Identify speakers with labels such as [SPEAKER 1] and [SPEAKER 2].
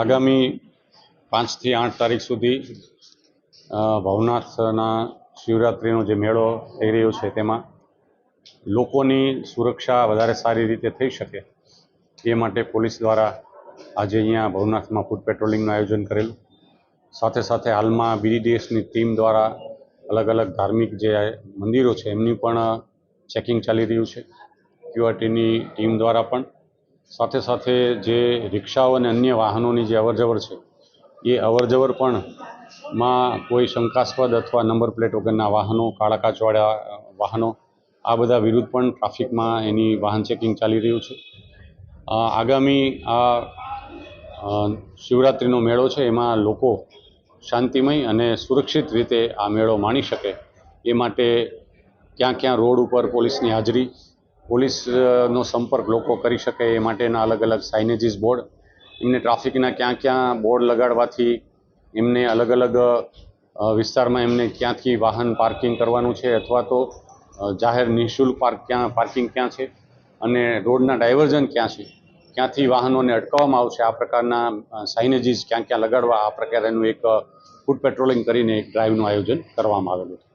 [SPEAKER 1] આગામી પાંચથી આઠ તારીખ સુધી ભવનાથના શિવરાત્રિનો જે મેળો થઈ રહ્યો છે તેમાં લોકોની સુરક્ષા વધારે સારી રીતે થઈ શકે એ માટે પોલીસ દ્વારા આજે અહીંયા ભવનાથમાં ફૂડ પેટ્રોલિંગનું આયોજન કરેલું. સાથે સાથે હાલમાં બીડીડીએસની ટીમ દ્વારા અલગ અલગ ધાર્મિક જે મંદિરો છે એમની પણ ચેકિંગ ચાલી રહ્યું છે. ક્યુઆરટીની ટીમ દ્વારા પણ સાથે સાથે જે રિક્ષાઓ અને અન્ય વાહનોની જે અવરજવર છે, એ અવરજવર પણ માં કોઈ શંકાસ્પદ અથવા નંબર પ્લેટ વગરના વાહનો કાળા કાચવાળા વાહનો, આ બધા વિરુદ્ધ પણ ટ્રાફિકમાં એની વાહન ચેકિંગ ચાલી રહ્યું છે. આગામી આ શિવરાત્રિનો મેળો છે, એમાં લોકો શાંતિમય અને સુરક્ષિત રીતે આ મેળો માણી શકે, એ માટે ક્યાં ક્યાં રોડ ઉપર પોલીસની હાજરી પોલીસનો સંપર્ક લોકો કરી શકે એ માટેના અલગ અલગ સાઇનેજીસ બોર્ડ એમને ટ્રાફિકના ક્યાં ક્યાં બોર્ડ લગાડવાથી એમને અલગ અલગ વિસ્તારમાં એમને ક્યાંથી વાહન પાર્કિંગ કરવાનું છે અથવા તો જાહેર નિઃશુલ્ક પાર્ક ક્યાં પાર્કિંગ ક્યાં છે અને રોડના ડાયવર્ઝન ક્યાં છે? ક્યાંથી વાહનોને અટકાવવામાં આવશે? આ પ્રકારના સાઇનેજીસ ક્યાં ક્યાં લગાડવા? આ પ્રકારનું એક ફૂડ પેટ્રોલિંગ કરીને એક ડ્રાઈવનું આયોજન કરવામાં આવેલું છે.